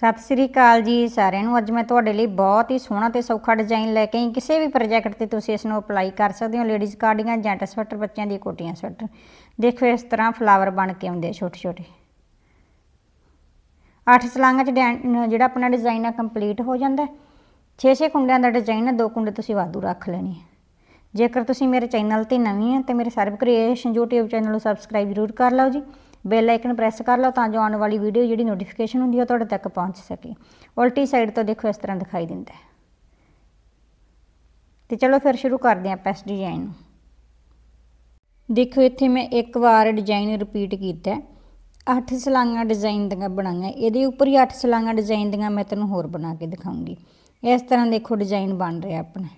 ਸਤਿ ਸ੍ਰੀ ਅਕਾਲ ਜੀ ਸਾਰਿਆਂ ਨੂੰ। ਅੱਜ ਮੈਂ ਤੁਹਾਡੇ ਲਈ ਬਹੁਤ ਹੀ ਸੋਹਣਾ ਤੇ ਸੌਖਾ ਡਿਜ਼ਾਈਨ ਲੈ ਕੇ ਆਈ। ਕਿਸੇ ਵੀ ਪ੍ਰੋਜੈਕਟ ਤੇ ਤੁਸੀਂ ਇਸ ਨੂੰ ਅਪਲਾਈ ਕਰ ਸਕਦੇ ਹੋ। ਲੇਡੀਜ਼ ਕਾਰਡੀਆਂ ਜੈਂਟ ਸਵੈਟਰ ਬੱਚਿਆਂ ਦੀ ਕੋਟੀਆਂ ਸਵੈਟਰ ਦੇਖੋ ਇਸ ਤਰ੍ਹਾਂ ਫਲਾਵਰ ਬਣ ਕੇ ਆਉਂਦੇ ਛੋਟੇ ਛੋਟੇ। ਅੱਠ ਸਲਾਂਗਾਂ ਚ ਡਿਜ਼ਾਈਨ- ਜਿਹੜਾ ਆਪਣਾ ਡਿਜ਼ਾਈਨ ਆ ਕੰਪਲੀਟ ਹੋ ਜਾਂਦਾ 6-6 ਕੁੰਡਿਆਂ ਦਾ ਡਿਜ਼ਾਈਨ ਹੈ ਦੋ ਕੁੰਡੇ ਤੁਸੀਂ ਵਾਧੂ ਰੱਖ ਲੈਣੇ ਜੇਕਰ ਤੁਸੀਂ ਮੇਰੇ ਚੈਨਲ ਤੇ ਨਵੀਂ ਆ, ਤੇ ਮੇਰੇ ਸਰਬ ਕ੍ਰੀਏਸ਼ਨ YouTube ਚੈਨਲ ਨੂੰ ਸਬਸਕ੍ਰਾਈਬ ਜ਼ਰੂਰ ਕਰ ਲਓ ਜੀ। ਬੈਲ ਆਈਕਨ ਪ੍ਰੈਸ ਕਰ ਲਓ ਤਾਂ ਜੋ ਆਉਣ ਵਾਲੀ ਵੀਡੀਓ ਜਿਹੜੀ ਨੋਟੀਫਿਕੇਸ਼ਨ ਹੁੰਦੀ ਹੈ ਉਹ ਤੁਹਾਡੇ ਤੱਕ ਪਹੁੰਚ ਸਕੇ। ਉਲਟੀ ਸਾਈਡ ਤੋਂ ਦੇਖੋ ਇਸ ਤਰ੍ਹਾਂ ਦਿਖਾਈ ਦਿੰਦਾ ਹੈ। ਤੇ ਚਲੋ ਫਿਰ ਸ਼ੁਰੂ ਕਰਦੇ ਹਾਂ ਆਪਾਂ ਇਸ ਡਿਜ਼ਾਈਨ ਨੂੰ। ਦੇਖੋ ਇੱਥੇ ਮੈਂ ਇੱਕ ਵਾਰ ਡਿਜ਼ਾਈਨ ਰਿਪੀਟ ਕੀਤਾ ਹੈ। ਅੱਠ ਸਲਾਈਆਂ ਡਿਜ਼ਾਈਨ ਦੀਆਂ ਬਣਾਈਆਂ। ਇਹਦੇ ਉੱਪਰ ਹੀ ਅੱਠ ਸਲਾਈਆਂ ਡਿਜ਼ਾਈਨ ਦੀਆਂ ਮੈਂ ਤੈਨੂੰ ਹੋਰ ਬਣਾ ਕੇ ਦਿਖਾਉਂਗੀ। ਇਸ ਤਰ੍ਹਾਂ ਦੇਖੋ ਡਿਜ਼ਾਈਨ ਬਣ ਰਿਹਾ ਆਪਣਾ।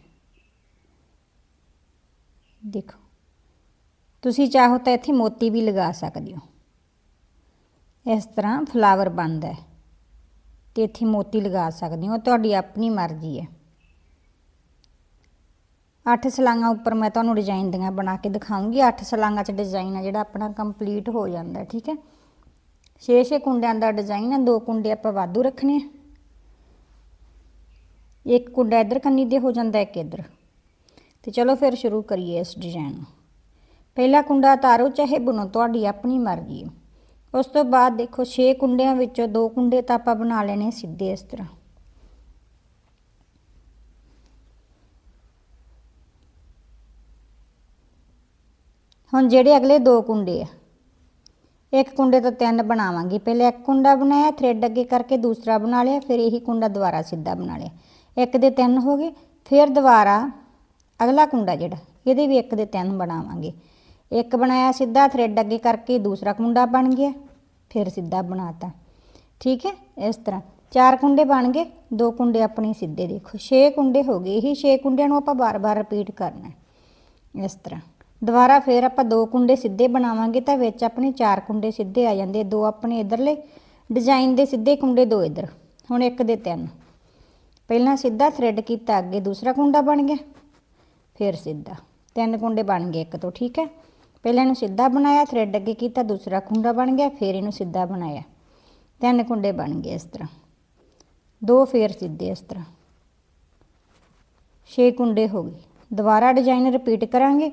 ਦੇਖੋ। ਤੁਸੀਂ ਚਾਹੋ ਤਾਂ ਇੱਥੇ ਮੋਤੀ ਵੀ ਲਗਾ ਸਕਦੇ ਹੋ। ਇਸ ਤਰ੍ਹਾਂ ਫਲਾਵਰ ਬਣਦਾ ਹੈ ਤੇ ਇੱਥੇ ਮੋਤੀ ਲਗਾ ਸਕਦੇ ਹੋ, ਤੁਹਾਡੀ ਆਪਣੀ ਮਰਜ਼ੀ ਹੈ। ਅੱਠ ਸਲਾਈਆਂ ਉੱਪਰ ਮੈਂ ਤੁਹਾਨੂੰ ਡਿਜ਼ਾਈਨ ਦੀਆਂ ਬਣਾ ਕੇ ਦਿਖਾਉਂਗੀ। ਅੱਠ ਸਲਾਈਆਂ 'ਚ ਡਿਜ਼ਾਈਨ ਆ ਜਿਹੜਾ ਆਪਣਾ ਕੰਪਲੀਟ ਹੋ ਜਾਂਦਾ ਠੀਕ ਹੈ। ਛੇ ਛੇ ਕੁੰਡਿਆਂ ਦਾ ਡਿਜ਼ਾਈਨ ਆ ਦੋ ਕੁੰਡੇ ਆਪਾਂ ਵਾਧੂ ਰੱਖਣੇ ਆ। ਇੱਕ ਕੁੰਡਾ ਇੱਧਰ ਕੰਨੀ ਦੇ ਹੋ ਜਾਂਦਾ, ਇੱਕ ਇੱਧਰ। ਤੇ ਚਲੋ ਫਿਰ ਸ਼ੁਰੂ ਕਰੀਏ ਇਸ ਡਿਜ਼ਾਈਨ ਨੂੰ। ਪਹਿਲਾ ਕੁੰਡਾ ਤਾਰੋ ਚਾਹੇ ਬੁਣੋ, ਤੁਹਾਡੀ ਆਪਣੀ ਮਰਜ਼ੀ ਹੈ। ਉਸ ਤੋਂ ਬਾਅਦ ਦੇਖੋ 6 ਕੁੰਡਿਆਂ ਵਿੱਚੋਂ ਦੋ ਕੁੰਡੇ ਤਾਂ ਆਪਾਂ ਬਣਾ ਲੈਣੇ ਸਿੱਧੇ ਇਸ ਤਰ੍ਹਾਂ। ਹੁਣ ਜਿਹੜੇ ਅਗਲੇ ਦੋ ਕੁੰਡੇ ਆ, ਇੱਕ ਕੁੰਡੇ ਤੋਂ ਤਿੰਨ ਬਣਾਵਾਂਗੇ। ਪਹਿਲੇ ਇੱਕ ਕੁੰਡਾ ਬਣਾਇਆ ਥ੍ਰੈਡ ਅੱਗੇ ਕਰਕੇ ਦੂਸਰਾ ਬਣਾ ਲਿਆ, ਫਿਰ ਇਹੀ ਕੁੰਡਾ ਦੁਬਾਰਾ ਸਿੱਧਾ ਬਣਾ ਲਿਆ। ਇੱਕ ਦੇ ਤਿੰਨ ਹੋ ਗਏ, ਫਿਰ ਦੁਬਾਰਾ ਅਗਲਾ ਕੁੰਡਾ ਜਿਹੜਾ, ਇਹਦੇ ਵੀ ਇੱਕ ਦੇ ਤਿੰਨ ਬਣਾਵਾਂਗੇ। ਇੱਕ ਬਣਾਇਆ ਸਿੱਧਾ ਥ੍ਰੈਡ ਅੱਗੇ ਕਰਕੇ ਦੂਸਰਾ ਕੁੰਡਾ ਬਣ ਗਿਆ, ਫਿਰ ਸਿੱਧਾ ਬਣਾਤਾ। ਠੀਕ ਹੈ? ਇਸ ਤਰ੍ਹਾਂ। ਚਾਰ ਕੁੰਡੇ ਬਣ ਗਏ, ਦੋ ਕੁੰਡੇ ਆਪਣੇ ਸਿੱਧੇ ਦੇਖੋ। 6 ਕੁੰਡੇ ਹੋ ਗਏ, ਇਹੀ 6 ਕੁੰਡਿਆਂ ਨੂੰ ਆਪਾਂ ਬਾਰ-ਬਾਰ ਰਿਪੀਟ ਕਰਨਾ ਇਸ ਤਰ੍ਹਾਂ। ਦੁਬਾਰਾ ਫਿਰ ਆਪਾਂ ਦੋ ਕੁੰਡੇ ਸਿੱਧੇ ਬਣਾਵਾਂਗੇ ਤਾਂ ਵਿੱਚ ਆਪਣੇ ਚਾਰ ਕੁੰਡੇ ਸਿੱਧੇ ਆ ਜਾਂਦੇ, ਦੋ ਆਪਣੇ ਇਧਰਲੇ ਡਿਜ਼ਾਈਨ ਦੇ ਸਿੱਧੇ ਕੁੰਡੇ ਦੋ ਇਧਰ। ਹੁਣ ਇੱਕ ਦੇ ਤਿੰਨ। ਪਹਿਲਾਂ ਸਿੱਧਾ ਥ੍ਰੈਡ ਕੀਤਾ, ਅੱਗੇ ਦੂਸਰਾ ਕੁੰਡਾ ਬਣ ਗਿਆ, ਫਿਰ ਸਿੱਧਾ। ਤਿੰਨ ਕੁੰਡੇ ਬਣ ਗਏ ਇੱਕ ਤੋਂ, ਠੀਕ ਹੈ? ਪਹਿਲਾਂ ਇਹਨੂੰ ਸਿੱਧਾ ਬਣਾਇਆ ਥ੍ਰੈਡ ਅੱਗੇ ਕੀਤਾ, ਦੂਸਰਾ ਕੁੰਡਾ ਬਣ ਗਿਆ, ਫਿਰ ਇਹਨੂੰ ਸਿੱਧਾ ਬਣਾਇਆ। ਤਿੰਨ ਕੁੰਡੇ ਬਣ ਗਏ ਇਸ ਤਰ੍ਹਾਂ। ਦੋ ਫੇਰ ਸਿੱਧੇ ਇਸ ਤਰ੍ਹਾਂ। ਛੇ ਕੁੰਡੇ ਹੋ ਗਏ। ਦੁਬਾਰਾ ਡਿਜ਼ਾਈਨ ਰਿਪੀਟ ਕਰਾਂਗੇ।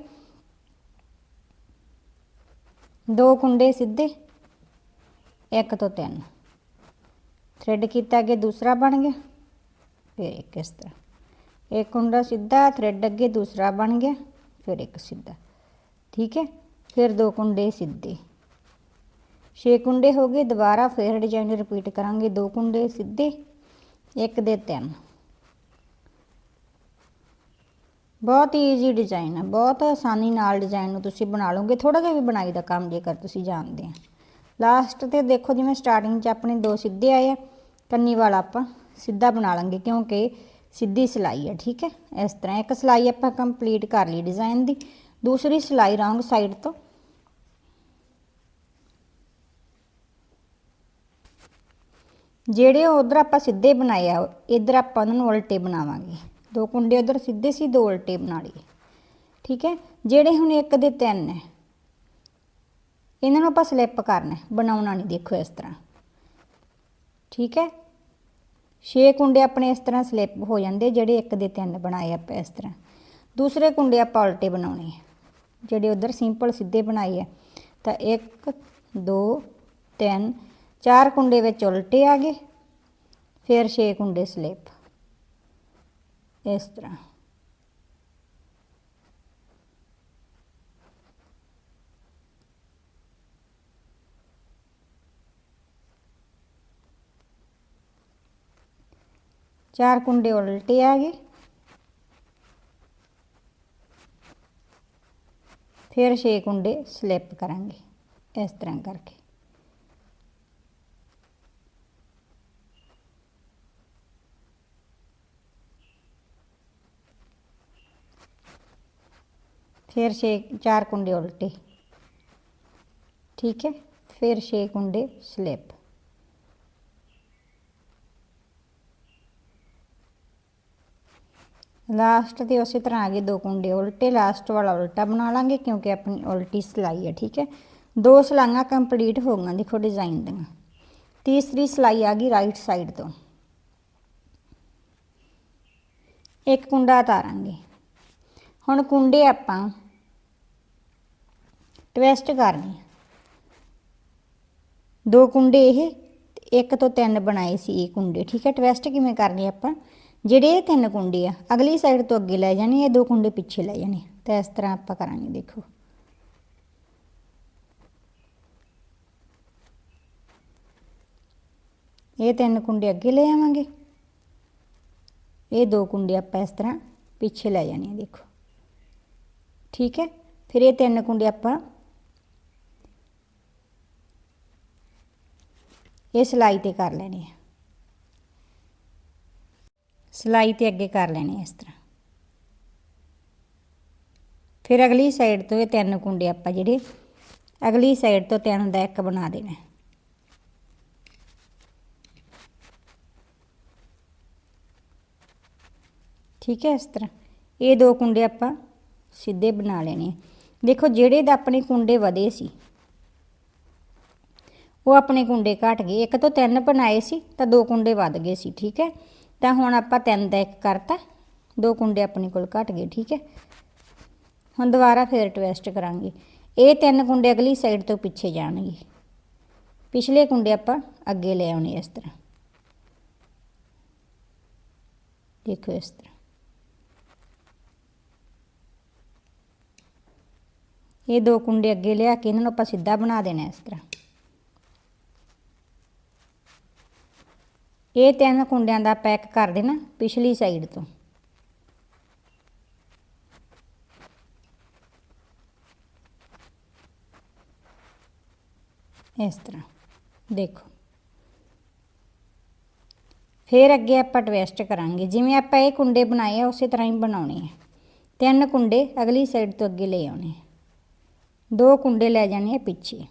ਦੋ ਕੁੰਡੇ ਸਿੱਧੇ, ਇੱਕ ਤੋਂ ਤਿੰਨ। ਥ੍ਰੈਡ ਕੀਤਾ ਅੱਗੇ ਦੂਸਰਾ ਬਣ ਗਿਆ, ਫਿਰ ਇੱਕ ਇਸ ਤਰ੍ਹਾਂ। ਇੱਕ ਕੁੰਡਾ ਸਿੱਧਾ ਥ੍ਰੈਡ ਅੱਗੇ ਦੂਸਰਾ ਬਣ ਗਿਆ, ਫਿਰ ਇੱਕ ਸਿੱਧਾ। ਠੀਕ ਹੈ? ਫਿਰ ਦੋ ਕੁੰਡੇ ਸਿੱਧੇ। ਛੇ ਕੁੰਡੇ ਹੋ ਗਏ, ਦੁਬਾਰਾ ਫਿਰ ਡਿਜ਼ਾਈਨ ਰਿਪੀਟ ਕਰਾਂਗੇ। ਦੋ ਕੁੰਡੇ ਸਿੱਧੇ, ਇੱਕ ਦੇ ਤਿੰਨ। ਬਹੁਤ ਈਜ਼ੀ ਡਿਜ਼ਾਈਨ ਹੈ ਬਹੁਤ ਆਸਾਨੀ ਨਾਲ ਡਿਜ਼ਾਈਨ ਨੂੰ ਤੁਸੀਂ ਬਣਾ ਲਓਗੇ। ਥੋੜਾ ਜਿਹਾ ਵੀ ਬਣਾਈ ਦਾ ਕੰਮ ਜੇਕਰ ਤੁਸੀਂ ਜਾਣਦੇ ਆ। ਲਾਸਟ ਤੇ ਦੇਖੋ, ਜਿਵੇਂ ਸਟਾਰਟਿੰਗ 'ਚ ਆਪਣੇ ਦੋ ਸਿੱਧੇ ਆਏ ਆ, ਕੰਨੀ ਵਾਲਾ ਆਪਾਂ ਸਿੱਧਾ ਬਣਾ ਲਾਂਗੇ, ਕਿਉਂਕਿ ਸਿੱਧੀ ਸਿਲਾਈ ਹੈ ਠੀਕ ਹੈ? ਇਸ ਤਰ੍ਹਾਂ ਇੱਕ ਸਿਲਾਈ ਆਪਾਂ ਕੰਪਲੀਟ ਕਰ ਲਈ ਡਿਜ਼ਾਈਨ ਦੀ। ਦੂਸਰੀ ਸਿਲਾਈ ਰੌਂਗ ਸਾਈਡ ਤੋਂ। ਜਿਹੜੇ ਉਧਰ ਆਪਾਂ ਸਿੱਧੇ ਬਣਾਏ ਆ, ਇਧਰ ਆਪਾਂ ਉਹਨਾਂ ਨੂੰ ਉਲਟੇ ਬਣਾਵਾਂਗੇ। ਦੋ ਕੁੰਡੇ ਉਧਰ ਸਿੱਧੇ ਸੀ, ਦੋ ਉਲਟੇ ਬਣਾ ਲਈਏ। ਠੀਕ ਹੈ? ਜਿਹੜੇ ਹੁਣ ਇੱਕ ਦੇ ਤਿੰਨ ਹੈ ਇਹਨਾਂ ਨੂੰ ਆਪਾਂ ਸਲਿੱਪ ਕਰਨਾ ਬਣਾਉਣਾ ਨਹੀਂ ਦੇਖੋ ਇਸ ਤਰ੍ਹਾਂ। ਠੀਕ ਹੈ? ਛੇ ਕੁੰਡੇ ਆਪਣੇ ਇਸ ਤਰ੍ਹਾਂ ਸਲਿੱਪ ਹੋ ਜਾਂਦੇ, ਜਿਹੜੇ ਇੱਕ ਦੇ ਤਿੰਨ ਬਣਾਏ ਆਪਾਂ ਇਸ ਤਰ੍ਹਾਂ। ਦੂਸਰੇ ਕੁੰਡੇ ਆਪਾਂ ਉਲਟੇ ਬਣਾਉਣੇ ਜਿਹੜੇ ਉਧਰ ਸਿੰਪਲ ਸਿੱਧੇ ਬਣਾਏ ਆ ਤਾਂ 1 2 3 ਚਾਰ ਕੁੰਡੇ ਵਿੱਚ ਉਲਟੇ ਆ ਗਏ, ਫਿਰ 6 ਕੁੰਡੇ ਸਲਿੱਪ ਇਸ ਤਰ੍ਹਾਂ। ਚਾਰ ਕੁੰਡੇ ਉਲਟੇ ਆ ਗਏ। ਫਿਰ 6 ਕੁੰਡੇ ਸਲਿੱਪ ਕਰਾਂਗੇ, ਇਸ ਤਰ੍ਹਾਂ ਕਰਕੇ। ਫਿਰ 6 ਚਾਰ ਕੁੰਡੇ ਉਲਟੇ। ਠੀਕ ਹੈ? ਫਿਰ 6 ਕੁੰਡੇ ਸਲਿੱਪ ਲਾਸਟ ਤੇ ਉਸੇ ਤਰ੍ਹਾਂ ਆ ਗਏ ਦੋ ਕੁੰਡੇ ਉਲਟੇ, ਲਾਸਟ ਵਾਲਾ ਉਲਟਾ ਬਣਾ ਲਾਂਗੇ ਕਿਉਂਕਿ ਆਪਣੀ ਉਲਟੀ ਸਿਲਾਈ ਹੈ ਠੀਕ ਹੈ? ਦੋ ਸਲਾਈਆਂ ਕੰਪਲੀਟ ਹੋ ਗਈਆਂ ਦੇਖੋ ਡਿਜ਼ਾਈਨ ਦੀਆਂ। ਤੀਸਰੀ ਸਲਾਈ ਆ ਗਈ ਰਾਈਟ ਸਾਈਡ ਤੋਂ। ਇੱਕ ਕੁੰਡਾ ਉਤਾਰਾਂਗੇ। ਹੁਣ ਕੁੰਡੇ ਆਪਾਂ ਟਵਿਸਟ ਕਰਨੇ ਦੋ ਕੁੰਡੇ ਇਹ ਤੇ ਇੱਕ ਤੋਂ ਤਿੰਨ ਬਣਾਏ ਸੀ ਇਹ ਕੁੰਡੇ, ਠੀਕ ਹੈ? ਟਵਿਸਟ ਕਿਵੇਂ ਕਰਨੀ ਆਪਾਂ? ਜਿਹੜੇ ਇਹ ਤਿੰਨ ਕੁੰਡੇ ਆ, ਅਗਲੀ ਸਾਈਡ ਤੋਂ ਅੱਗੇ ਲੈ ਜਾਣੇ, ਇਹ ਦੋ ਕੁੰਡੇ ਪਿੱਛੇ ਲੈ ਜਾਣੇ। ਤੇ ਇਸ ਤਰ੍ਹਾਂ ਆਪਾਂ ਕਰਾਂਗੇ, ਦੇਖੋ। ਇਹ ਤਿੰਨ ਕੁੰਡੇ ਅੱਗੇ ਲੈ ਆਵਾਂਗੇ। ਇਹ ਦੋ ਕੁੰਡੇ ਆਪਾਂ ਇਸ ਤਰ੍ਹਾਂ ਪਿੱਛੇ ਲੈ ਜਾਣੇ ਆ, ਦੇਖੋ। ਠੀਕ ਹੈ? ਫਿਰ ਇਹ ਤਿੰਨ ਕੁੰਡੇ ਆਪਾਂ ਇਹ ਸਲਾਈ ਤੇ ਕਰ ਲੈਣੇ ਆ। ਸਲਾਈ ਤੇ ਅੱਗੇ ਕਰ ਲੈਣੇ ਇਸ ਤਰ੍ਹਾਂ। ਫਿਰ ਅਗਲੀ ਸਾਈਡ ਤੋਂ ਇਹ ਤਿੰਨ ਕੁੰਡੇ ਆਪਾਂ ਜਿਹੜੇ, ਅਗਲੀ ਸਾਈਡ ਤੋਂ ਤਿੰਨ ਦਾ ਇੱਕ ਬਣਾ ਦੇਣਾ। ਠੀਕ ਹੈ ਇਸ ਤਰ੍ਹਾਂ। ਇਹ ਦੋ ਕੁੰਡੇ ਆਪਾਂ ਸਿੱਧੇ ਬਣਾ ਲੈਣੇ ਦੇਖੋ ਜਿਹੜੇ ਦਾ ਆਪਣੇ ਕੁੰਡੇ ਵਧੇ ਸੀ, ਉਹ ਆਪਣੇ ਕੁੰਡੇ ਘਟ ਗਏ। ਇੱਕ ਤੋਂ ਤਿੰਨ ਬਣਾਏ ਸੀ ਤਾਂ ਦੋ ਕੁੰਡੇ ਵੱਧ ਗਏ ਸੀ, ਠੀਕ ਹੈ? ਤਾਂ ਹੁਣ ਆਪਾਂ ਤਿੰਨ ਦਾ ਇੱਕ ਕਰਤਾ। ਦੋ ਕੁੰਡੇ ਆਪਣੇ ਕੋਲ ਘਟ ਗਏ, ਠੀਕ ਹੈ? ਹੁਣ ਦੁਬਾਰਾ ਫੇਰ ਟਵਿਸਟ ਕਰਾਂਗੇ। ਇਹ ਤਿੰਨ ਕੁੰਡੇ ਅਗਲੀ ਸਾਈਡ ਤੋਂ ਪਿੱਛੇ ਜਾਣਗੇ। ਪਿਛਲੇ ਕੁੰਡੇ ਆਪਾਂ ਅੱਗੇ ਲੈ ਆਉਣੇ ਇਸ ਤਰ੍ਹਾਂ। ਦੇਖੋ ਇਸ ਤਰ੍ਹਾਂ। ਇਹ ਦੋ ਕੁੰਡੇ ਅੱਗੇ ਲਿਆ ਕੇ ਇਹਨਾਂ ਨੂੰ ਆਪਾਂ ਸਿੱਧਾ ਬਣਾ ਦੇਣਾ ਇਸ ਤਰ੍ਹਾਂ। ਇਹ ਤਿੰਨ ਕੁੰਡਿਆਂ ਦਾ ਪੈਕ ਕਰ ਦੇਣਾ ਪਿਛਲੀ ਸਾਈਡ ਤੋਂ। ਇਸ ਤਰ੍ਹਾਂ, ਦੇਖੋ। ਫਿਰ ਅੱਗੇ ਆਪਾਂ ਟਵਿਸਟ ਕਰਾਂਗੇ। ਜਿਵੇਂ ਆਪਾਂ ਇਹ ਕੁੰਡੇ ਬਣਾਏ ਆ, ਉਸੇ ਤਰ੍ਹਾਂ ਹੀ ਬਣਾਉਣੇ ਆ। ਤਿੰਨ ਕੁੰਡੇ ਅਗਲੀ ਸਾਈਡ ਤੋਂ ਅੱਗੇ ਲੈ ਆਉਣੇ ਆ। ਦੋ ਕੁੰਡੇ ਲੈ ਜਾਣੇ ਆ ਪਿੱਛੇ।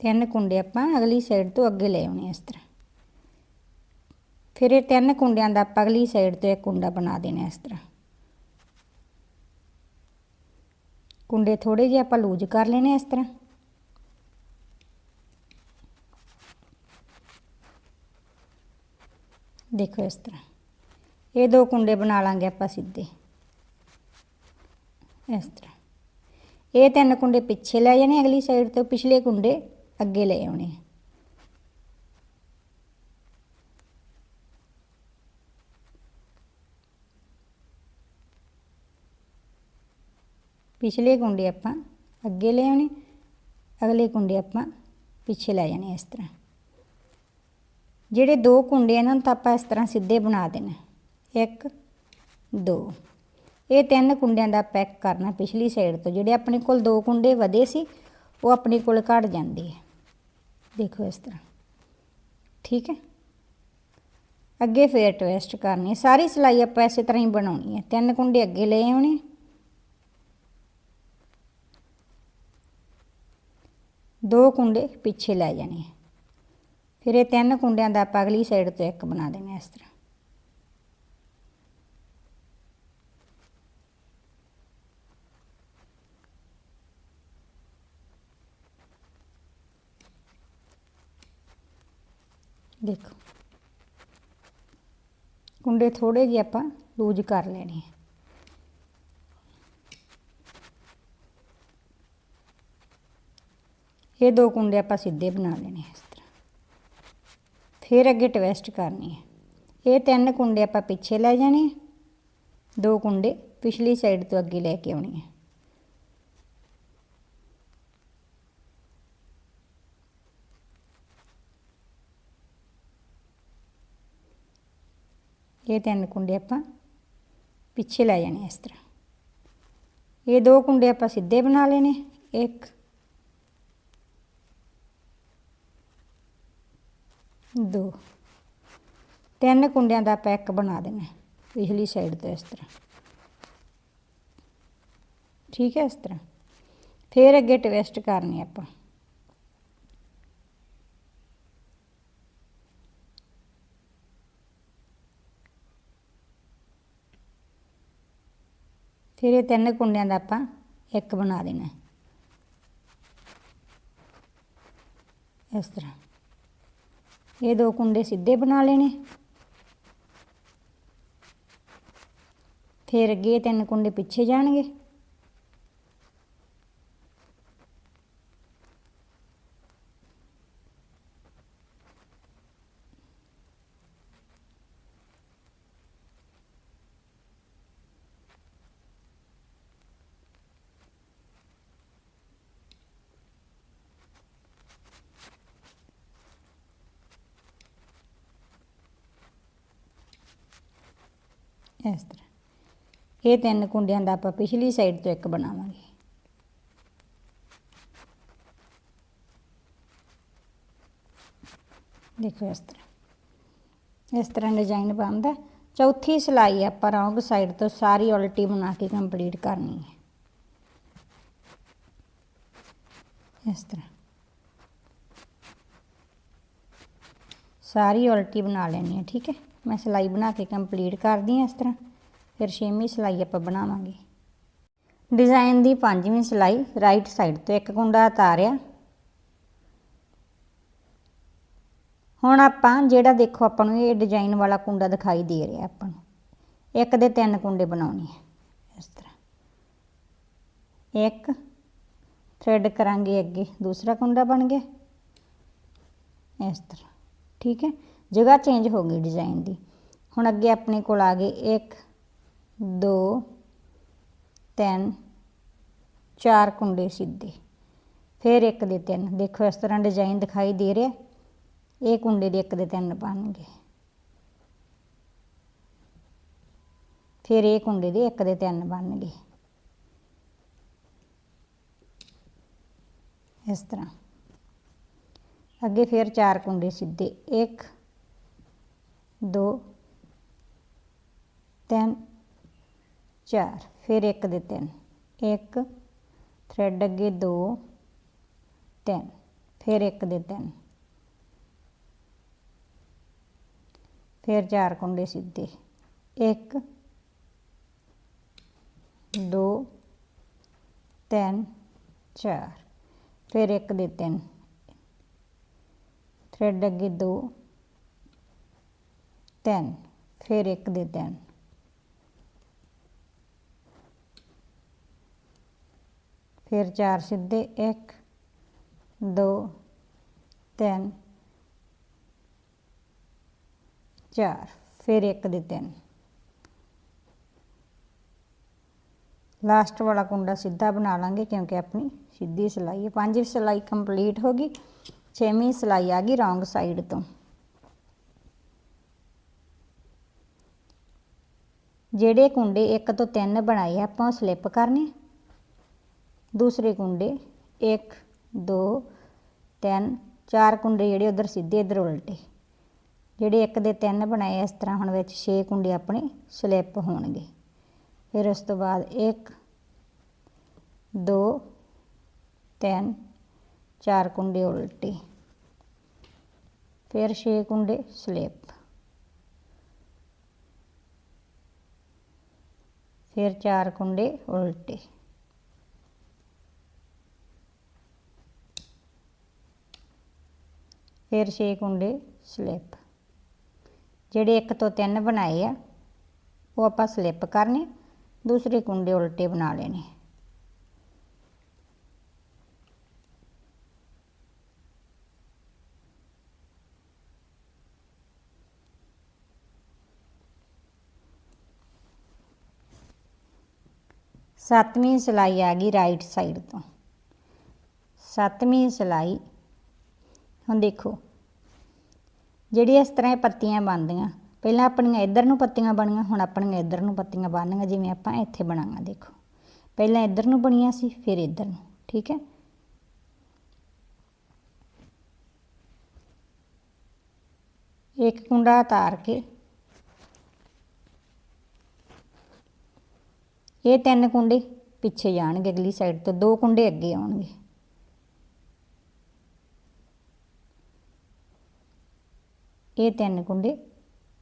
ਤਿੰਨ ਕੁੰਡੇ ਆਪਾਂ ਅਗਲੀ ਸਾਈਡ ਤੋਂ ਅੱਗੇ ਲੈ ਆਉਣੇ ਇਸ ਤਰ੍ਹਾਂ। ਫਿਰ ਇਹ ਤਿੰਨ ਕੁੰਡਿਆਂ ਦਾ ਆਪਾਂ ਅਗਲੀ ਸਾਈਡ ਤੋਂ ਇੱਕ ਕੁੰਡਾ ਬਣਾ ਦੇਣਾ ਇਸ ਤਰ੍ਹਾਂ। ਕੁੰਡੇ ਥੋੜੇ ਜਿਹੇ ਆਪਾਂ ਲੂਜ ਕਰ ਲੈਣੇ ਇਸ ਤਰ੍ਹਾਂ। ਦੇਖੋ ਇਸ ਤਰ੍ਹਾਂ। ਇਹ ਦੋ ਕੁੰਡੇ ਬਣਾ ਲਾਂਗੇ ਆਪਾਂ ਸਿੱਧੇ। ਇਸ ਤਰ੍ਹਾਂ। ਇਹ ਤਿੰਨ ਕੁੰਡੇ ਪਿੱਛੇ ਲੈ ਜਾਣੇ ਅਗਲੀ ਸਾਈਡ ਤੋਂ, ਪਿਛਲੇ ਕੁੰਡੇ। ਅੱਗੇ ਲੈ ਆਉਣੇ ਪਿਛਲੇ ਕੁੰਡੇ ਆਪਾਂ ਅੱਗੇ ਲੈ ਆਉਣੇ, ਅਗਲੇ ਕੁੰਡੇ ਆਪਾਂ ਪਿੱਛੇ ਲੈ ਜਾਣੇ ਇਸ ਤਰ੍ਹਾਂ। ਜਿਹੜੇ ਦੋ ਕੁੰਡੇ ਇਹਨਾਂ ਨੂੰ ਤਾਂ ਆਪਾਂ ਇਸ ਤਰ੍ਹਾਂ ਸਿੱਧੇ ਬਣਾ ਦੇਣਾ। ਇੱਕ, ਦੋ। ਇਹ ਤਿੰਨ ਕੁੰਡਿਆਂ ਦਾ ਪੈਕ ਕਰਨਾ ਪਿਛਲੀ ਸਾਈਡ ਤੋਂ। ਜਿਹੜੇ ਆਪਣੇ ਕੋਲ ਦੋ ਕੁੰਡੇ ਵਧੇ ਸੀ, ਉਹ ਆਪਣੇ ਕੋਲ ਘਟ ਜਾਂਦੇ ਆ। ਦੇਖੋ ਇਸ ਤਰ੍ਹਾਂ। ਠੀਕ ਹੈ? ਅੱਗੇ ਫੇਰ ਟਵਿਸਟ ਕਰਨੀ ਹੈ। ਸਾਰੀ ਸਿਲਾਈ ਆਪਾਂ ਇਸੇ ਤਰ੍ਹਾਂ ਹੀ ਬਣਾਉਣੀ ਹੈ। ਤਿੰਨ ਕੁੰਡੇ ਅੱਗੇ ਲਏ ਆਉਣੇ ਦੋ ਕੁੰਡੇ ਪਿੱਛੇ ਲੈ ਜਾਣੇ ਫਿਰ ਇਹ ਤਿੰਨ ਕੁੰਡਿਆਂ ਦਾ ਆਪਾਂ ਅਗਲੀ ਸਾਈਡ ਤੋਂ ਇੱਕ ਬਣਾ ਦੇਣਾ ਇਸ ਤਰ੍ਹਾਂ। ਦੇਖੋ। ਕੁੰਡੇ ਥੋੜੇ ਜਿਹੇ ਆਪਾਂ ਲੂਜ ਕਰ ਲੈਣੇ ਆ। ਇਹ ਦੋ ਕੁੰਡੇ ਆਪਾਂ ਸਿੱਧੇ ਬਣਾ ਲੈਣੇ ਇਸ ਤਰ੍ਹਾਂ। ਫਿਰ ਅੱਗੇ ਟਵੈਸਟ ਕਰਨੀ ਹੈ ਇਹ ਤਿੰਨ ਕੁੰਡੇ ਆਪਾਂ ਪਿੱਛੇ ਲੈ ਜਾਣੇ ਦੋ ਕੁੰਡੇ ਪਿਛਲੀ ਸਾਈਡ ਤੋਂ ਅੱਗੇ ਲੈ ਕੇ ਆਉਣੇ ਆ। ਇਹ ਤਿੰਨ ਕੁੰਡੇ ਆਪਾਂ ਪਿੱਛੇ ਲੈ ਜਾਣੇ ਇਸ ਤਰ੍ਹਾਂ ਇਹ ਦੋ ਕੁੰਡੇ ਆਪਾਂ ਸਿੱਧੇ ਬਣਾ ਲੈਣੇ ਇੱਕ ਦੋ ਤਿੰਨ ਕੁੰਡਿਆਂ ਦਾ ਆਪਾਂ ਇੱਕ ਬਣਾ ਦੇਣਾ ਪਿਛਲੀ ਸਾਈਡ ਤੋਂ ਇਸ ਤਰ੍ਹਾਂ ਠੀਕ ਹੈ ਇਸ ਤਰ੍ਹਾਂ ਫਿਰ ਅੱਗੇ ਟਵਿਸਟ ਕਰਨੀ ਆਪਾਂ ਫਿਰ ਇਹ ਤਿੰਨ ਕੁੰਡਿਆਂ ਦਾ ਆਪਾਂ ਇੱਕ ਬਣਾ ਦੇਣਾ ਇਸ ਤਰ੍ਹਾਂ। ਇਹ ਦੋ ਕੁੰਡੇ ਸਿੱਧੇ ਬਣਾ ਲੈਣੇ। ਫਿਰ ਅੱਗੇ ਇਹ ਤਿੰਨ ਕੁੰਡੇ ਪਿੱਛੇ ਜਾਣਗੇ। ਇਸ ਤਰ੍ਹਾਂ। ਇਹ ਤਿੰਨ ਕੁੰਡਿਆਂ ਦਾ ਆਪਾਂ ਪਿਛਲੀ ਸਾਈਡ ਤੋਂ ਇੱਕ ਬਣਾਵਾਂਗੇ। ਦੇਖੋ ਇਸ ਤਰ੍ਹਾਂ। ਇਸ ਤਰ੍ਹਾਂ ਡਿਜ਼ਾਈਨ ਬਣਦਾ। ਚੌਥੀ ਸਿਲਾਈ ਆਪਾਂ ਰੌਂਗ ਸਾਈਡ ਤੋਂ ਸਾਰੀ ਉਲਟੀ ਬਣਾ ਕੇ ਕੰਪਲੀਟ ਕਰਨੀ ਹੈ। ਇਸ ਤਰ੍ਹਾਂ। ਸਾਰੀ ਉਲਟੀ ਬਣਾ ਲੈਣੀ ਹੈ, ਠੀਕ ਹੈ? ਮੈਂ ਸਿਲਾਈ ਬਣਾ ਕੇ ਕੰਪਲੀਟ ਕਰਦੀ ਹਾਂ ਇਸ ਤਰ੍ਹਾਂ। ਫਿਰ ਛੇਵੀਂ ਸਿਲਾਈ ਆਪਾਂ ਬਣਾਵਾਂਗੇ। ਡਿਜ਼ਾਈਨ ਦੀ ਪੰਜਵੀਂ ਸਿਲਾਈ ਰਾਈਟ ਸਾਈਡ ਤੋਂ ਇੱਕ ਕੁੰਡਾ ਉਤਾਰਿਆ। ਹੁਣ ਆਪਾਂ ਜਿਹੜਾ ਦੇਖੋ ਆਪਾਂ ਨੂੰ ਇਹ ਡਿਜ਼ਾਈਨ ਵਾਲਾ ਕੁੰਡਾ ਦਿਖਾਈ ਦੇ ਰਿਹਾ ਆਪਾਂ ਨੂੰ। ਇੱਕ ਦੇ ਤਿੰਨ ਕੁੰਡੇ ਬਣਾਉਣੇ ਆ ਇਸ ਤਰ੍ਹਾਂ। ਇੱਕ ਥ੍ਰੈਡ ਕਰਾਂਗੇ ਅੱਗੇ, ਦੂਸਰਾ ਕੁੰਡਾ ਬਣ ਗਿਆ। ਇਸ ਤਰ੍ਹਾਂ, ਠੀਕ ਹੈ? ਜਗ੍ਹਾ ਚੇਂਜ ਹੋ ਗਈ ਡਿਜ਼ਾਈਨ ਦੀ। ਹੁਣ ਅੱਗੇ ਆਪਣੇ ਕੋਲ ਆ ਗਏ 1 2 3 4 ਕੁੰਡੇ ਸਿੱਧੇ। ਫਿਰ ਇੱਕ ਦੇ ਤਿੰਨ। ਦੇਖੋ ਇਸ ਤਰ੍ਹਾਂ ਡਿਜ਼ਾਈਨ ਦਿਖਾਈ ਦੇ ਰਿਹਾ। ਇਹ ਕੁੰਡੇ ਦੇ ਇੱਕ ਦੇ ਤਿੰਨ ਬਣਨਗੇ। ਫਿਰ ਇਹ ਕੁੰਡੇ ਦੇ ਇੱਕ ਦੇ ਤਿੰਨ ਬਣਨਗੇ। ਇਸ ਤਰ੍ਹਾਂ। ਅੱਗੇ ਫਿਰ ਚਾਰ ਕੁੰਡੇ ਸਿੱਧੇ। 1 2 3 4 ਫਿਰ ਇੱਕ ਦੇ ਤਿੰਨ। ਇੱਕ ਥ੍ਰੈਡ ਅੱਗੇ 2 3 ਫਿਰ ਇੱਕ ਦੇ ਤਿੰਨ। ਫਿਰ ਚਾਰ ਕੁੰਡੇ ਸਿੱਧੇ। 1 2 3 4 ਫਿਰ ਇੱਕ ਦੇ ਤਿੰਨ। ਥ੍ਰੈਡ ਅੱਗੇ 2 ਤਿੰਨ ਫਿਰ ਇੱਕ ਦੇ ਤਿੰਨ ਫਿਰ ਚਾਰ ਸਿੱਧੇ 1 2 3 4 ਫਿਰ ਇੱਕ ਦੇ ਤਿੰਨ ਲਾਸਟ ਵਾਲਾ ਕੁੰਡਾ ਸਿੱਧਾ ਬਣਾ ਲਾਂਗੇ, ਕਿਉਂਕਿ ਆਪਣੀ ਸਿੱਧੀ ਸਿਲਾਈ ਹੈ। ਪੰਜਵੀਂ ਸਿਲਾਈ ਕੰਪਲੀਟ ਹੋ ਗਈ, ਛੇਵੀਂ ਸਿਲਾਈ ਆ ਗਈ ਰੌਂਗ ਸਾਈਡ ਤੋਂ। ਜਿਹੜੇ ਕੁੰਡੇ ਇੱਕ ਤੋਂ ਤਿੰਨ ਬਣਾਏ ਆ, ਆਪਾਂ ਸਲਿੱਪ ਕਰਨੇ ਦੂਸਰੇ ਕੁੰਡੇ 1 2 3 ਚਾਰ ਕੁੰਡੇ ਜਿਹੜੇ ਉਧਰ ਸਿੱਧੇ ਇਧਰ ਉਲਟੇ। ਜਿਹੜੇ ਇੱਕ ਦੇ ਤਿੰਨ ਬਣਾਏ ਇਸ ਤਰ੍ਹਾਂ ਹੁਣ ਵਿੱਚ 6 ਕੁੰਡੇ ਆਪਣੇ ਸਲਿੱਪ ਹੋਣਗੇ। ਫਿਰ ਉਸ ਤੋਂ ਬਾਅਦ 1 2 3 ਚਾਰ ਕੁੰਡੇ ਉਲਟੇ। ਫਿਰ 6 ਕੁੰਡੇ ਸਲਿੱਪ ਫਿਰ ਚਾਰ ਕੁੰਡੇ ਉਲਟੇ। ਫਿਰ 6 ਕੁੰਡੇ ਸਲਿੱਪ। ਜਿਹੜੇ ਇੱਕ ਤੋਂ ਤਿੰਨ ਬਣਾਏ ਆ, ਉਹ ਆਪਾਂ ਸਲਿੱਪ ਕਰਨੇ, ਦੂਸਰੇ ਕੁੰਡੇ ਉਲਟੇ ਬਣਾ ਲੈਣੇ। ਸੱਤਵੀਂ ਸਿਲਾਈ ਆ ਗਈ ਰਾਈਟ ਸਾਈਡ ਤੋਂ। ਸੱਤਵੀਂ ਸਿਲਾਈ। ਹੁਣ ਦੇਖੋ, ਜਿਹੜੀ ਇਸ ਤਰ੍ਹਾਂ ਇਹ ਪੱਤੀਆਂ ਬਣਦੀਆਂ, ਪਹਿਲਾਂ ਆਪਣੀਆਂ ਇੱਧਰ ਨੂੰ ਪੱਤੀਆਂ ਬਣੀਆਂ, ਹੁਣ ਆਪਣੀਆਂ ਇੱਧਰ ਨੂੰ ਪੱਤੀਆਂ ਬਣਨੀਆਂ, ਜਿਵੇਂ ਆਪਾਂ ਇੱਥੇ ਬਣਾਵਾਂ, ਦੇਖੋ। ਪਹਿਲਾਂ ਇੱਧਰ ਨੂੰ ਬਣੀਆਂ ਸੀ, ਫਿਰ ਇੱਧਰ ਨੂੰ, ਠੀਕ ਹੈ? ਇੱਕ ਕੁੰਡਾ ਉਤਾਰ ਕੇ ਇਹ ਤਿੰਨ ਕੁੰਡੇ ਪਿੱਛੇ ਜਾਣਗੇ ਅਗਲੀ ਸਾਈਡ ਤੋਂ, ਦੋ ਕੁੰਡੇ ਅੱਗੇ ਆਉਣਗੇ। ਇਹ ਤਿੰਨ ਕੁੰਡੇ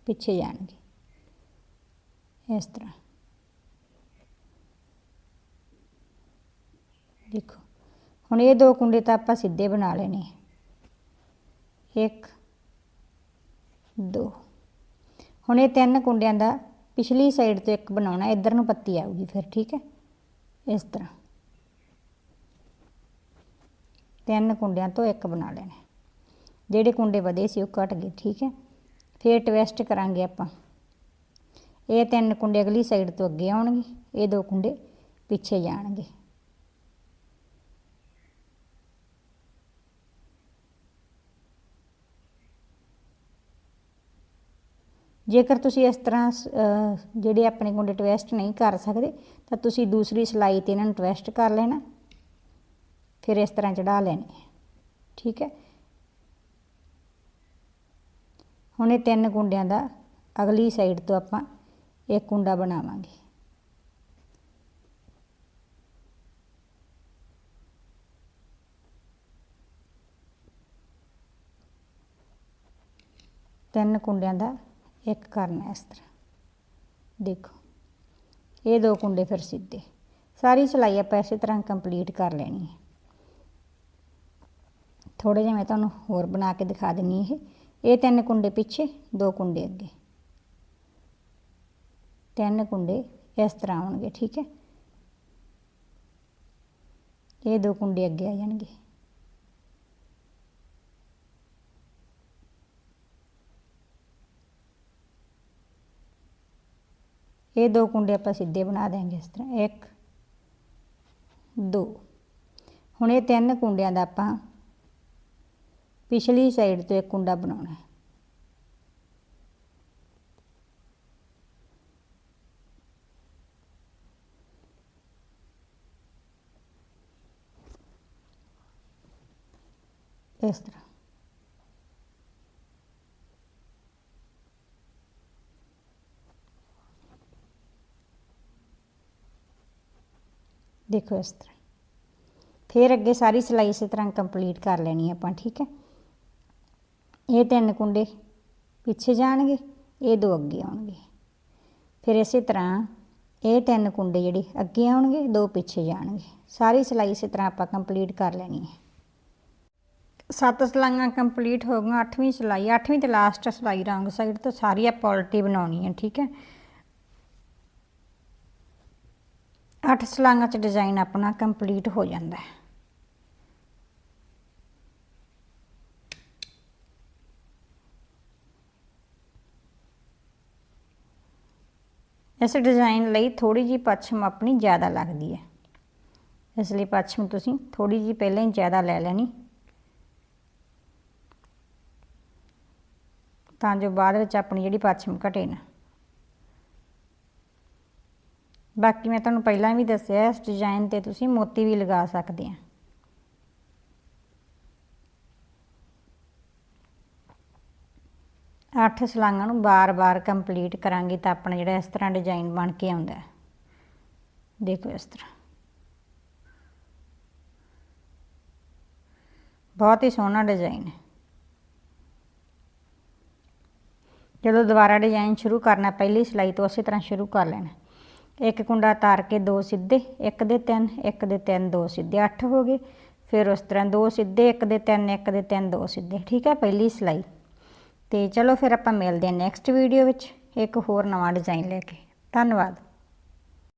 ਪਿੱਛੇ ਜਾਣਗੇ। ਇਸ ਤਰ੍ਹਾਂ। ਦੇਖੋ, ਹੁਣ ਇਹ ਦੋ ਕੁੰਡੇ ਤਾਂ ਆਪਾਂ ਸਿੱਧੇ ਬਣਾ ਲੈਣੇ ਇੱਕ, ਦੋ। ਹੁਣ ਇਹ ਤਿੰਨ ਕੁੰਡਿਆਂ ਦਾ ਪਿਛਲੀ ਸਾਈਡ ਤੋਂ ਇੱਕ ਬਣਾਉਣਾ, ਇੱਧਰ ਨੂੰ ਪੱਤੀ ਆਊਗੀ ਫਿਰ, ਠੀਕ ਹੈ? ਇਸ ਤਰ੍ਹਾਂ। ਤਿੰਨ ਕੁੰਡਿਆਂ ਤੋਂ ਇੱਕ ਬਣਾ ਲੈਣਾ। ਜਿਹੜੇ ਕੁੰਡੇ ਵਧੇ ਸੀ ਉਹ ਕੱਟ ਗਏ, ਠੀਕ ਹੈ? ਫਿਰ ਟਵਿਸਟ ਕਰਾਂਗੇ ਆਪਾਂ। ਇਹ ਤਿੰਨ ਕੁੰਡੇ ਅਗਲੀ ਸਾਈਡ ਤੋਂ ਅੱਗੇ ਆਉਣਗੇ, ਇਹ ਦੋ ਕੁੰਡੇ ਪਿੱਛੇ ਜਾਣਗੇ। ਜੇਕਰ ਤੁਸੀਂ ਇਸ ਤਰ੍ਹਾਂ ਅਹ, ਜਿਹੜੇ ਆਪਣੇ ਕੁੰਡੇ ਟਵੈਸਟ ਨਹੀਂ ਕਰ ਸਕਦੇ ਤਾਂ ਤੁਸੀਂ ਦੂਸਰੀ ਸਿਲਾਈ ਤੇ ਇਹਨਾਂ ਨੂੰ ਟਵੈਸਟ ਕਰ ਲੈਣਾ ਫਿਰ ਇਸ ਤਰ੍ਹਾਂ ਚੜਾ ਲੈਣੇ ਠੀਕ ਹੈ? ਹੁਣ ਇਹ ਤਿੰਨ ਕੁੰਡਿਆਂ ਦਾ ਅਗਲੀ ਸਾਈਡ ਤੋਂ ਆਪਾਂ ਇੱਕ ਕੁੰਡਾ ਬਣਾਵਾਂਗੇ। ਤਿੰਨ ਕੁੰਡਿਆਂ ਦਾ ਇੱਕ ਕਰਨਾ ਇਸ ਤਰ੍ਹਾਂ। ਦੇਖੋ, ਇਹ ਦੋ ਕੁੰਡੇ ਫਿਰ ਸਿੱਧੇ। ਸਾਰੀ ਸਿਲਾਈ ਆਪਾਂ ਇਸੇ ਤਰ੍ਹਾਂ ਕੰਪਲੀਟ ਕਰ ਲੈਣੀ ਹੈ। ਥੋੜੇ ਜਿਹਾ ਮੈਂ ਤੁਹਾਨੂੰ ਹੋਰ ਬਣਾ ਕੇ ਦਿਖਾ ਦਿੰਨੀ ਇਹ। ਇਹ ਤਿੰਨ ਕੁੰਡੇ ਪਿੱਛੇ, ਦੋ ਕੁੰਡੇ ਅੱਗੇ। ਤਿੰਨ ਕੁੰਡੇ ਇਸ ਤਰ੍ਹਾਂ ਆਉਣਗੇ ਠੀਕ ਹੈ। ਇਹ ਦੋ ਕੁੰਡੇ ਅੱਗੇ ਆ ਜਾਣਗੇ। ਇਹ ਦੋ ਕੁੰਡੇ ਆਪਾਂ ਸਿੱਧੇ ਬਣਾ ਦੇਾਂਗੇ ਇਸ ਤਰ੍ਹਾਂ। ਇੱਕ, ਦੋ। ਹੁਣ ਇਹ ਤਿੰਨ ਕੁੰਡਿਆਂ ਦਾ ਆਪਾਂ ਪਿਛਲੀ ਸਾਈਡ ਤੋਂ ਇੱਕ ਕੁੰਡਾ ਬਣਾਉਣਾ ਹੈ। ਇਸ ਤਰ੍ਹਾਂ। ਦੇਖੋ ਇਸ ਤਰ੍ਹਾਂ ਫਿਰ ਅੱਗੇ ਸਾਰੀ ਸਿਲਾਈ ਇਸੇ ਤਰ੍ਹਾਂ ਕੰਪਲੀਟ ਕਰ ਲੈਣੀ ਆਪਾਂ, ਠੀਕ ਹੈ? ਇਹ ਤਿੰਨ ਕੁੰਡੇ ਪਿੱਛੇ ਜਾਣਗੇ, ਇਹ ਦੋ ਅੱਗੇ ਆਉਣਗੇ। ਫਿਰ ਇਸੇ ਤਰ੍ਹਾਂ ਇਹ ਤਿੰਨ ਕੁੰਡੇ ਜਿਹੜੇ ਅੱਗੇ ਆਉਣਗੇ, ਦੋ ਪਿੱਛੇ ਜਾਣਗੇ। ਸਾਰੀ ਸਿਲਾਈ ਇਸੇ ਤਰ੍ਹਾਂ ਆਪਾਂ ਕੰਪਲੀਟ ਕਰ ਲੈਣੀ ਹੈ। ਸੱਤ ਸਿਲਾਈਆਂ ਕੰਪਲੀਟ ਹੋ ਗਈਆਂ, ਅੱਠਵੀਂ ਸਿਲਾਈ, ਅੱਠਵੀਂ ਤੇ ਲਾਸਟ ਸਿਲਾਈ ਰੰਗ ਸਾਈਡ ਤੋਂ ਸਾਰੀ ਆਪਾਂ ਉਲਟੀ ਬਣਾਉਣੀ ਹੈ, ਠੀਕ ਹੈ? ਅੱਠ ਸਲਾਂਗਾਂ 'ਚ ਡਿਜ਼ਾਈਨ ਆਪਣਾ ਕੰਪਲੀਟ ਹੋ ਜਾਂਦਾ ਹੈ। ਇਸ ਡਿਜ਼ਾਈਨ ਲਈ ਥੋੜੀ ਜੀ ਪੱਛਮ ਆਪਣੀ ਜ਼ਿਆਦਾ ਲੱਗਦੀ ਹੈ। ਇਸ ਲਈ ਪੱਛਮ ਤੁਸੀਂ ਥੋੜੀ ਜੀ ਪਹਿਲਾਂ ਹੀ ਜ਼ਿਆਦਾ ਲੈ ਲੈਣੀ। ਤਾਂ ਜੋ ਬਾਅਦ ਵਿੱਚ ਆਪਣੀ ਜਿਹੜੀ ਪੱਛਮ ਘਟੇ ਨਾ। ਬਾਕੀ ਮੈਂ ਤੁਹਾਨੂੰ ਪਹਿਲਾਂ ਵੀ ਦੱਸਿਆ, ਇਸ ਡਿਜ਼ਾਈਨ ਤੇ ਤੁਸੀਂ ਮੋਤੀ ਵੀ ਲਗਾ ਸਕਦੇ ਆ। ਅੱਠ ਸਲਾਂਗਾਂ ਨੂੰ ਬਾਰ-ਬਾਰ ਕੰਪਲੀਟ ਕਰਾਂਗੇ ਤਾਂ ਆਪਣਾ ਜਿਹੜਾ ਇਸ ਤਰ੍ਹਾਂ ਡਿਜ਼ਾਈਨ ਬਣ ਕੇ ਆਉਂਦਾ ਹੈ। ਦੇਖੋ ਇਸ ਤਰ੍ਹਾਂ। ਬਹੁਤ ਹੀ ਸੋਹਣਾ ਡਿਜ਼ਾਈਨ ਹੈ। ਜਦੋਂ ਦੁਬਾਰਾ ਡਿਜ਼ਾਈਨ ਸ਼ੁਰੂ ਕਰਨਾ, ਪਹਿਲੀ ਸਿਲਾਈ ਤੋਂ ਉਸੇ ਤਰ੍ਹਾਂ ਸ਼ੁਰੂ ਕਰ ਲੈਣਾ। ਇੱਕ ਕੁੰਡਾ ਤਾਰ ਕੇ ਦੋ ਸਿੱਧੇ, ਇੱਕ ਦੇ ਤਿੰਨ, ਇੱਕ ਦੇ ਤਿੰਨ ਦੋ ਸਿੱਧੇ, ਅੱਠ ਹੋ ਗਏ। ਫਿਰ ਉਸ ਤਰ੍ਹਾਂ ਦੋ ਸਿੱਧੇ, ਇੱਕ ਦੇ ਤਿੰਨ, ਇੱਕ ਦੇ ਤਿੰਨ ਦੋ ਸਿੱਧੇ, ਠੀਕ ਹੈ ਪਹਿਲੀ ਸਿਲਾਈ। ਤੇ ਚਲੋ ਫਿਰ ਆਪਾਂ ਮਿਲਦੇ ਹਾਂ ਨੈਕਸਟ ਵੀਡੀਓ ਵਿੱਚ, ਇੱਕ ਹੋਰ ਨਵਾਂ ਡਿਜ਼ਾਈਨ ਲੈ ਕੇ। ਧੰਨਵਾਦ।